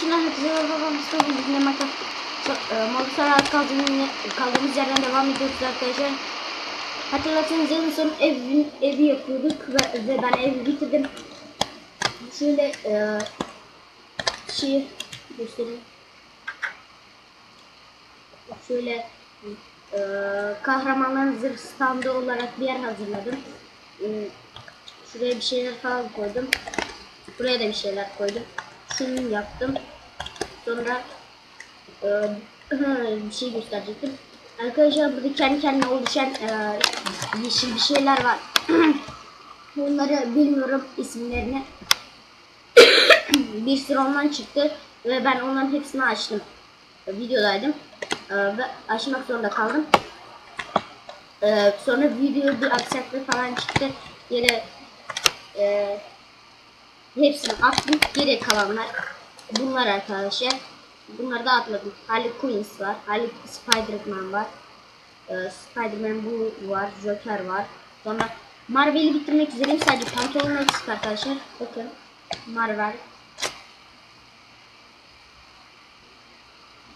içinden hepsi babam istedim. Biz ne makas Malısar kaldığımız, kaldığımız yerden devam ediyoruz arkadaşlar. Hatırlarsanız en son ev, evi yapıyorduk ve, ve ben evi bitirdim. Şöyle e, şey göstereyim. Şöyle e, kahramanların zırh standı olarak bir yer hazırladım. E, şuraya bir şeyler falan koydum. Buraya da bir şeyler koydum. Şunu yaptım. Sonra e, bir şey gösterecektim. Arkadaşlar burada kendi kendine oluşan e, yeşil bir şeyler var. Bunları bilmiyorum isimlerini. bir sürü ondan çıktı ve ben onların hepsini açtım. Videodaydım e, ve açmak zorunda kaldım. E, sonra video bir aksaklık falan çıktı. Yine e, hepsini attım. Geri kalanlar bunlar arkadaşlar. Bunları da atladım. Harley Quinn var. Harley Spider-Man var. Ee, Spider-Man bu var. Joker var. Sonra Marvel'i bitirmek üzereyim. Sadece pantolon eksik arkadaşlar. Bakın. Marvel.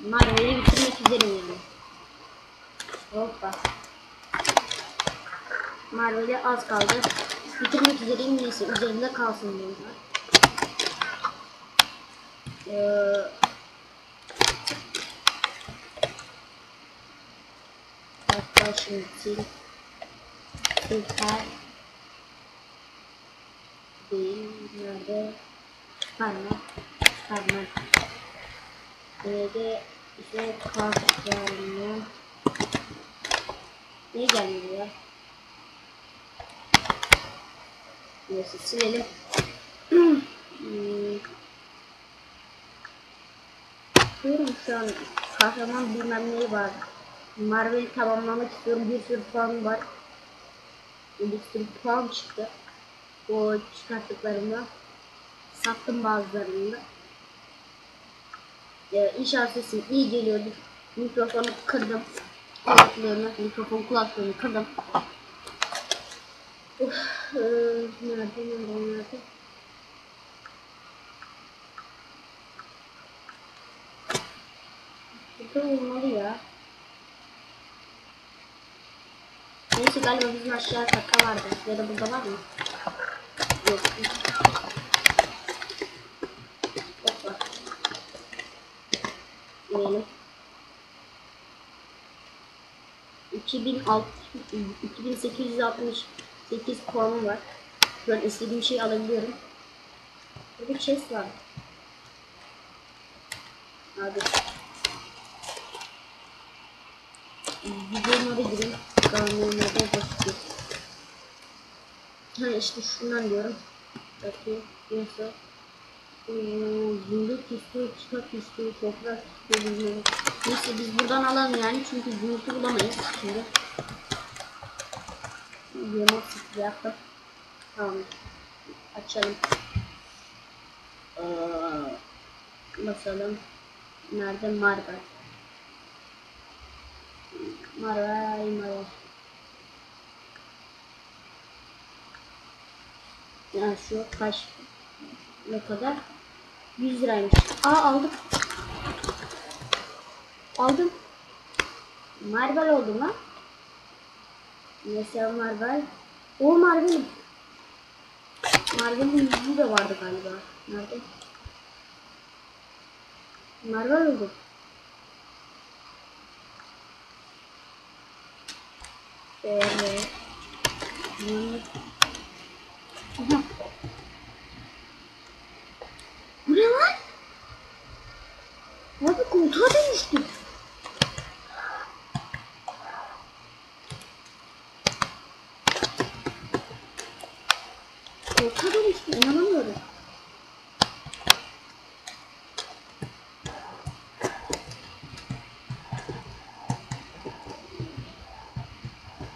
Marvel'i bitirmek üzereyim yani. Hoppa. Marvel'e az kaldı. Bitirmek üzereyim. Neyse üzerinde kalsın bunlar. Ee, hatta şimdi sil. Süper. Değil. Nerede? Parmak. Parmak. Böyle işte kart gelmiyor. Niye gelmiyor? Neyse silelim. hmm. Diyorum şu an kahraman bilmem neyi var. Marvel'i tamamlamak istiyorum. Bir sürü puan var. Bir sürü puan çıktı. O çıkarttıklarımda. Sattım bazılarını da. Ee, inşallah sesim iyi geliyordu. Mikrofonu kırdım. Kulaklığını, mikrofon kulaklığını kırdım. Uf, ee, nerede, nerede, nerede? Burada olmalı ya. Neyse galiba bizim aşağı katta vardı. Ya da burada var mı? Yok. Hoppa. İnelim. 2006 2868 puanım var. An istediğim şeyi alabiliyorum. Burada bir chest var. Hadi. Videolara gireyim. Kanunlarda bakayım. Ha işte şundan diyorum. Bakayım. Neyse. Zümrüt istiyor, kitap istiyor, toprak istiyor, bilmiyorum. Neyse biz buradan alalım yani çünkü zümrütü bulamayız şimdi. Yemek sıkı yaptım. Tamam. Açalım. Ee, basalım. Nerede? Marvel. Marvel, Marvel. Ya şu kaç ne kadar? 100 liraymış. Aa aldım. Aldım. Marvel oldu lan. Mesela Marvel. O Marvel. Marvel'in yüzü de vardı galiba. Nerede? Marvel oldu. Aha. Bu ne lan? Abi koltuğa dönüştüm. Koltuğa dönüştüm inanamıyorum.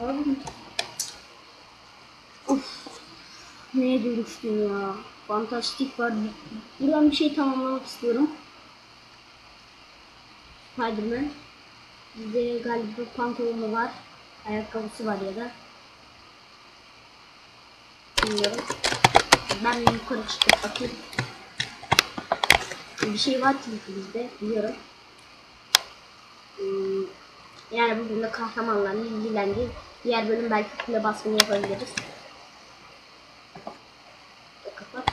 Abi. Of. Neye dönüştüm ya? Fantastik var. Buradan bir şey tamamlamak istiyorum. Spiderman. Bizde galiba pantolonu var. Ayakkabısı var ya da. Bilmiyorum. Ben yukarı çıkıp bakayım. bir şey var çünkü bizde biliyorum. Hmm, yani bugün de kahramanlarla ilgilendi. Diğer bölüm belki kule baskını yapabiliriz. Kapat.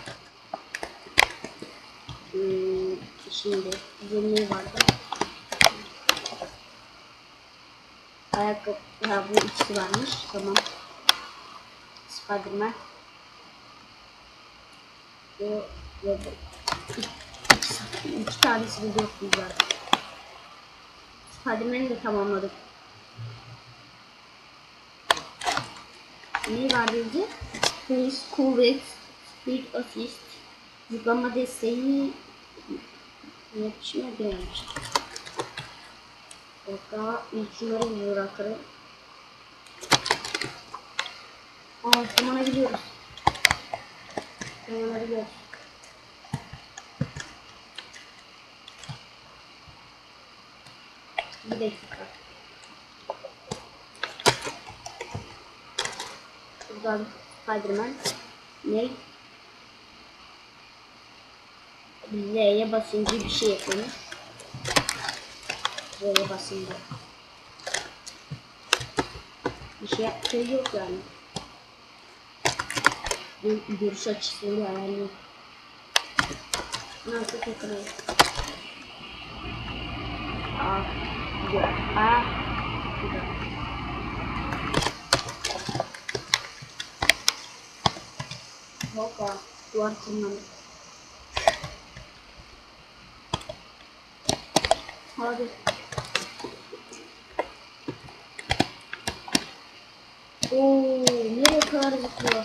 Hmm, şimdi zemini vardı. Ayakkabı, ha bu ikisi varmış. Tamam. Spiderman. Bu ve bu. İki, iki, iki tanesi de yok biz zaten. Spiderman'i de tamamladık. Ne var dedi? Police Kuvvet Speed Assist Zıplama desteği Yetişme gelmiş. Oka ilk şunları bırakırım. Aa tamana gidiyoruz. Tamana gidiyoruz. Bir dakika. Buradan Spiderman. Ne? Z'ye basınca bir şey yapıyormuş. Z'ye basınca. Bir şey yaptığı yok yani. Bir görüş açısını yani. Nasıl tekrar? Aa, gidiyor. Aa, gidiyor. Hoppa, duvar tırmandı. Hadi. Oo, nereye kadar zıplıyor?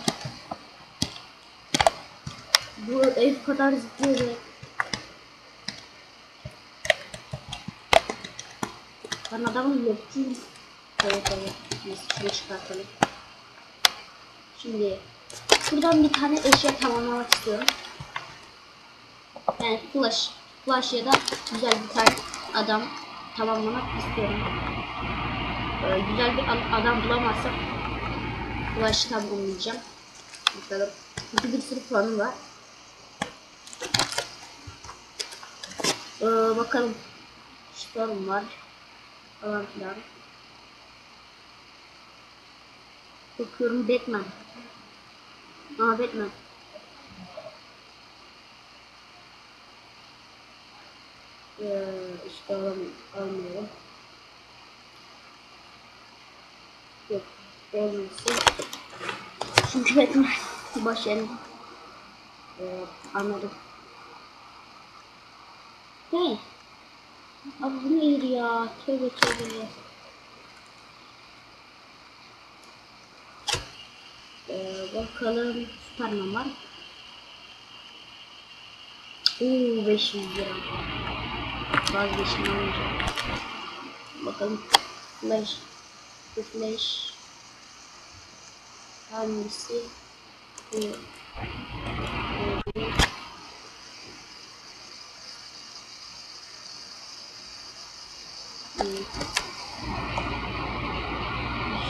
Bu ev kadar zıplıyor be. Ben adamın lokçuyum. Evet evet. Şunu çıkartalım. Şimdi şuradan bir tane eşya tamamlamak istiyorum. Yani flash. Flash ya da güzel bir tane adam tamamlamak istiyorum. Ee, güzel bir ad- adam bulamazsam Flash'ı tamamlayacağım. Bakalım. Çünkü bir sürü planım var. Ee, bakalım. Storm var. Falan filan. Bakıyorum Batman. Aa Batman. Ee, işte alam almıyorum. Yok. Olmasın. Çünkü Batman başarılı. Ee, anladım. Ne? Abi bu neydi ya? Tövbe tövbe. Ee, bakalım Superman var. Oo 500 lira. Vazgeçtim almayacağım. Bakalım Flash. Bu Flash. Hangisi? Bu.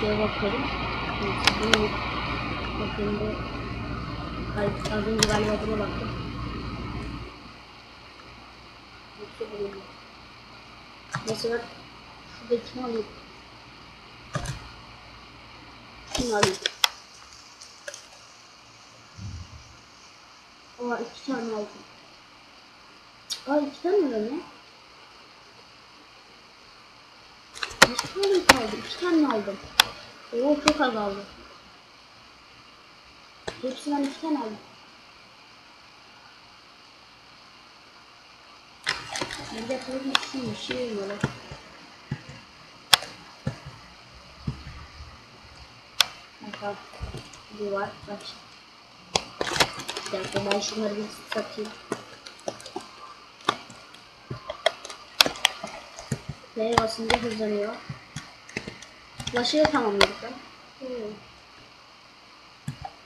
Şeye bakalım. Bunu bakayım bu. Az önce galiba buna baktım. Yoksa bu Mesela şuradakini alayım. Şunu alayım. Aa iki tane aldım. Aa iki tane mi ne? Bir tane kaldı? İki tane aldım. Oo çok az aldım. Hepsinden iki tane aldım. De tabii bir şey, olmalı. Bakalım. Bu var. Bak. Bir dakika ben şunları bir satayım. F'ye basınca hızlanıyor. Flash'ı tamamladık ben. Hmm.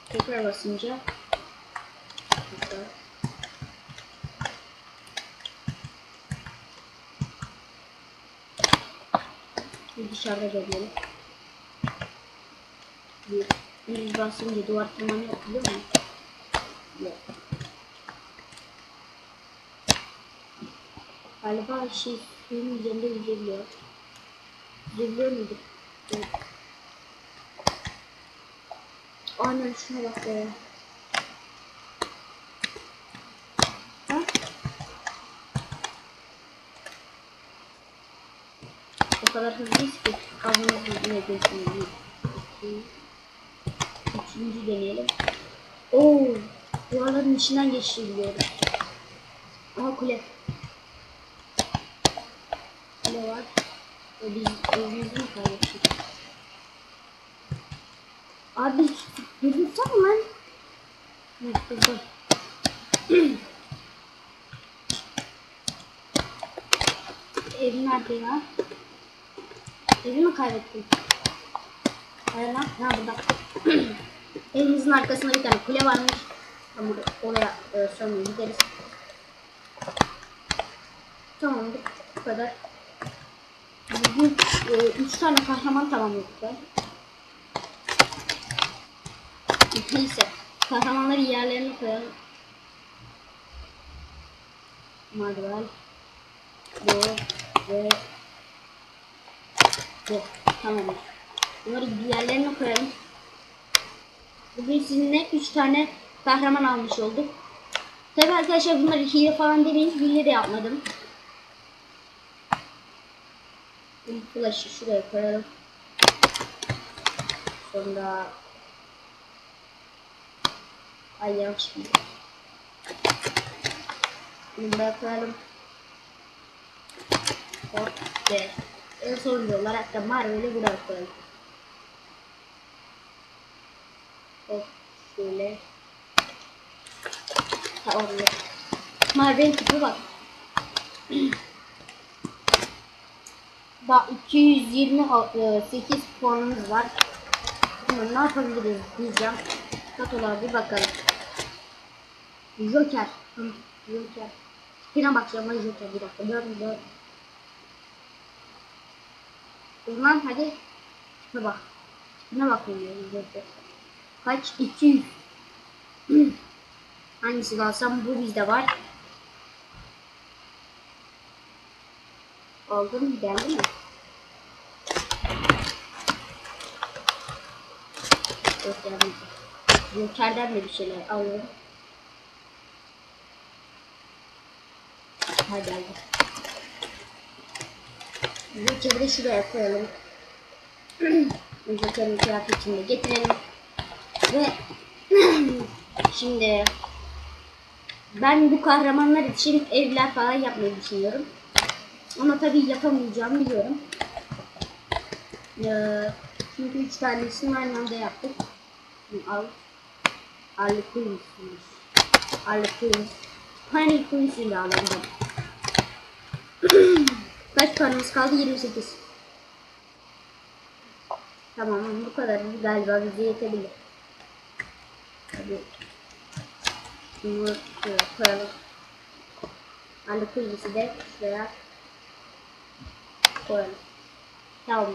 Tekrar basınca tekrar. Bir dışarıda bekleyelim. Bir, bir basınca duvar tırmanıyor biliyor musun? Yok. Galiba şey suyun üzerinde yüzebiliyor. Yüzebiliyor muydu? Evet. Aynen şuna bak be. Ha? O kadar hızlıyız ki yüzüne gözüküyor. İki. Üçüncü deneyelim. Oo, duvarların içinden geçebiliyoruz. Aha kule. Kule var. O biz evimizi mi kaybettik? Abi yürüsem lan. Evet, dur. Ev nerede ya? Kaybettim? Hayır lan. Ha burada. Evimizin arkasında bir tane kule varmış. Ama oraya e, sonra gideriz. Tamamdır. Bu kadar. Bugün e, üç tane kahraman tamamladık ben. Neyse. Kahramanları yerlerine koyalım. Madral. Bu ve bu. Tamamdır. Bunları yerlerine koyalım. Bugün sizinle 3 tane kahraman almış olduk. Tabi arkadaşlar bunları hile falan demeyin. Hile de yapmadım. Bu flash'ı şuraya koyalım. Sonra Ay yanlış bir Bunu buraya koyalım. Hop ve en sonunda olarak da Marvel'i buraya koyalım. Hop şöyle. Tamamdır. Marvel tipi bak. Daha 228 puanımız var. Şimdi ne yapabiliriz diyeceğim. Katolara bir bakalım. Joker. Joker. Yine ben Joker bir dakika. Dön dön. Dur lan hadi. Şuna bak. Şuna bakıyorum. Kaç? 200. Hangisini alsam bu bizde var. Oldu mu? Geldi mi? Yok gelmedi. Joker'den de bir şeyler alıyorum. Ha geldi. Joker'i de şuraya koyalım. Joker'in kıyafetini de getirelim. Ve şimdi ben bu kahramanlar için evler falan yapmayı düşünüyorum. Ama tabii yapamayacağımı biliyorum. Ee, çünkü üç tanesini aynı anda yaptık. Al. Harley Quinn'siniz. Harley Quinn. Harley Quinn'sini de alalım. Kaç paramız kaldı? 28. Tamam bu kadar galiba bize yetebilir. Hadi. Bunu şuraya koyalım. Harley Quinn'si de şuraya koyalım. Tamam.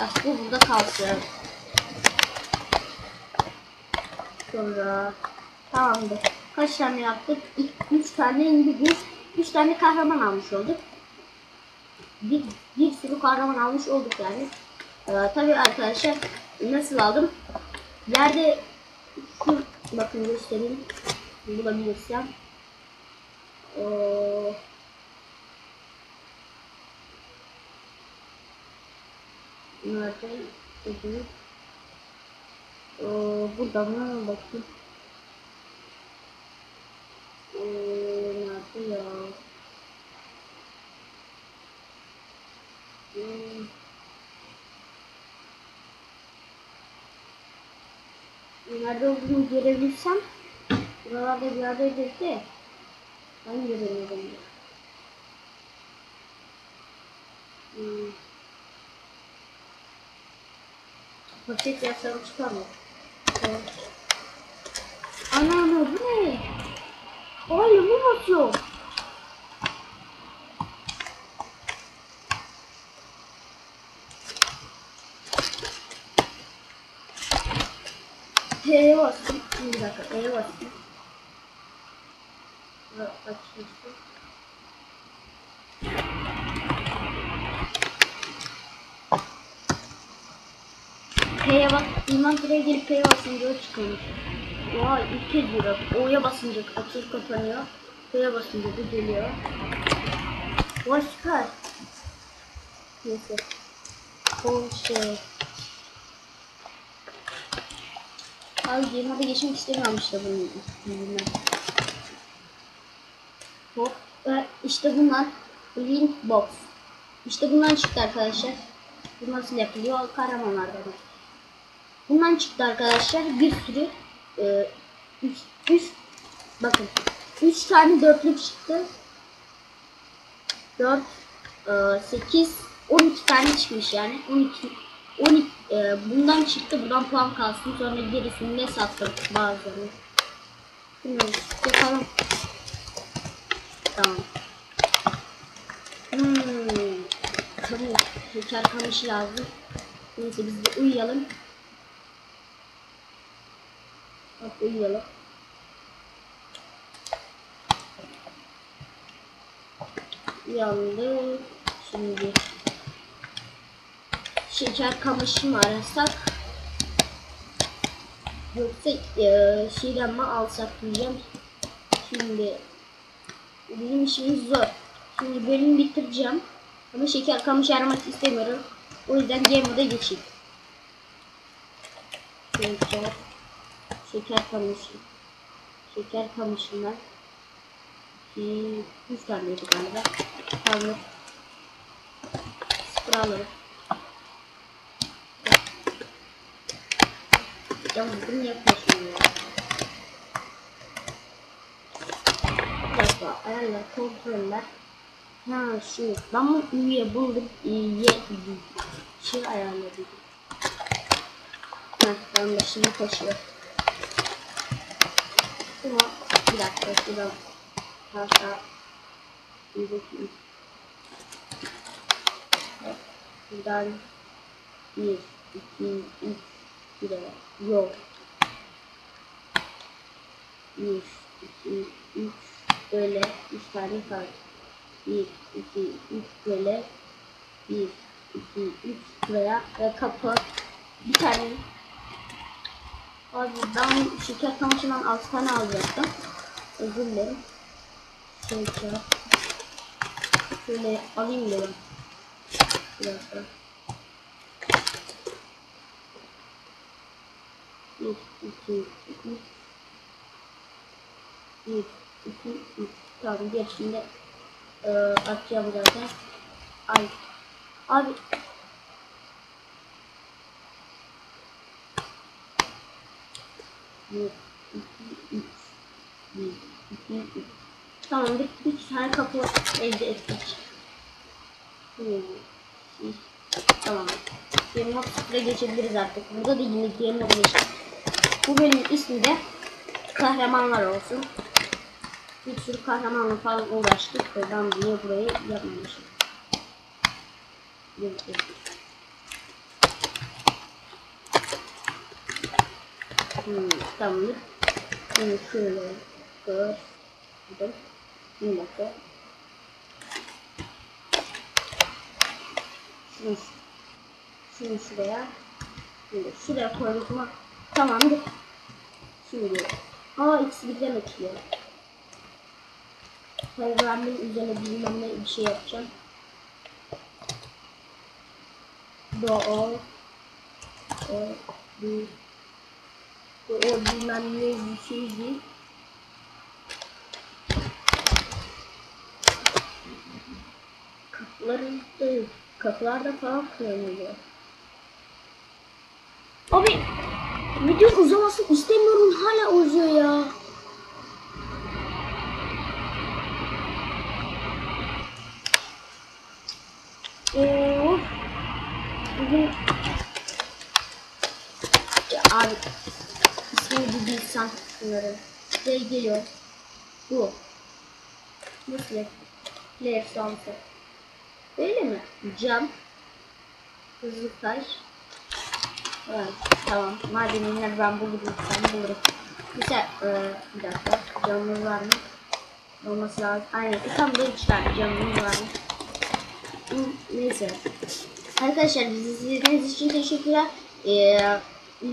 Ah, bu burada kalsın. Sonra tamamdır. Kaç tane yaptık? İlk üç tane indi biz. Üç tane kahraman almış olduk. Bir, bir sürü kahraman almış olduk yani. Ee, tabii arkadaşlar nasıl aldım? Yerde şu bakın göstereyim. Bulabilirsem. Ee, Nerede? Dedi. Ee, burada mı? Bakayım. Ee, nerede ya? Hmm. Nerede olduğunu görebilsem buralarda bir yerdeydi de ben göremiyorum. Hmm. Paket yazsam çıkar mı? Evet. Ana ana bu ne? Ay mı basıyor? T'ye bastım. Açmıştım. P'ye bak, inventory'e gelip P'ye basınca o çıkıyormuş. Oha ilk kez diyor. O'ya basınca açılıp kapanıyor. P'ye basınca bu geliyor. Vay süper. Neyse. O şey. Abi Game'e geçmek istemiyorum işte bunun yüzünden. Hop. Ve işte bunlar Link Box. İşte bundan çıktı arkadaşlar. Bu nasıl yapılıyor? Kahramanlardan. Bundan çıktı arkadaşlar. Bir sürü e, üç, üç, bakın 3 tane dörtlük çıktı. 4 8 12 tane çıkmış yani. 12 12 e, bundan çıktı. Buradan puan kalsın. Sonra gerisini ne sattım bazılarını. Bilmiyorum. Yapalım. Tamam. Hmm. Kamış. Şeker kamışı lazım. Neyse biz de uyuyalım. Bak uyuyalım. Uyandık. Şimdi şeker kamışı mı arasak? Yoksa e, şeyden mi alsak diyeceğim. Şimdi bizim işimiz zor. Şimdi bölümü bitireceğim. Ama şeker kamışı aramak istemiyorum. O yüzden game moda geçeyim. Şeker, şeker kamışı. Şeker kamışından bir üç taneydi galiba. Tamam. Sıfır alalım. ya Yapmadım yapmışım ya. Yapma ayarla kontroller. Ha şimdi ben bu üye buldum iyiye iyi. Şey ayarladım. Heh ben de şimdi taşıyor. Ama bir dakika şuradan. Hatta bir bakayım. Buradan 1, 2, 3, Bire yol. 1, 2, 3 böyle 3 tane kaldı. 1, 2, 3 böyle 1, 2, 3 buraya ve kapı bir tane Abi ben şeker kamışından 6 tane alacaktım. Özür dilerim. Şeker. Şöyle alayım dedim. Biraz daha. 1, 2, 3, 1, 2, 3. Tamam geç şimdi e, atacağım zaten. Ay. Abi. Bir, iki, üç. Bir, iki. Tamam bir, bir tane kapı elde ettik. Tamam. Game of geçebiliriz artık. Burada da yine Game of. Bu bölümün ismi de kahramanlar olsun. Bir sürü kahramanla falan uğraştık ben niye burayı yapmamışım. Hmm, tamamdır. Şimdi şöyle gördüm. Bir dakika. Şunu, şunu şuraya. Şuraya koyduk mu? Tamamdır. Şimdi. Aa ikisi birden açıyor. Programın üzerine bilmem ne bir şey yapacağım. Do o o bir do o bilmem ne bir şey değil. Kapıların da kapılarda falan kullanılıyor. Abi video uzamasın istemiyorum hala uzuyor ya. Of. Bugün ya abi ismini bir bilsen bunları. Şey geliyor. Bu. Nasıl? Player sunset. Öyle mi? Cam. Hızlı taş. Evet, tamam. Madenler ben bulurum. Sen bulurum. Mesela e, bir dakika. Camımız var mı? olması lazım. Aynen. Tam böyle çıkartacağım bunu var. Hı, Neyse. Arkadaşlar bizi izlediğiniz için teşekkürler. Ee,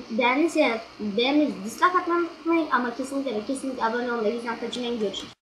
beğendiyseniz beğeniniz dislike atmayı unutmayın ama kesinlikle ve kesinlikle abone olmayı bizden kaçırmayın. Görüşürüz.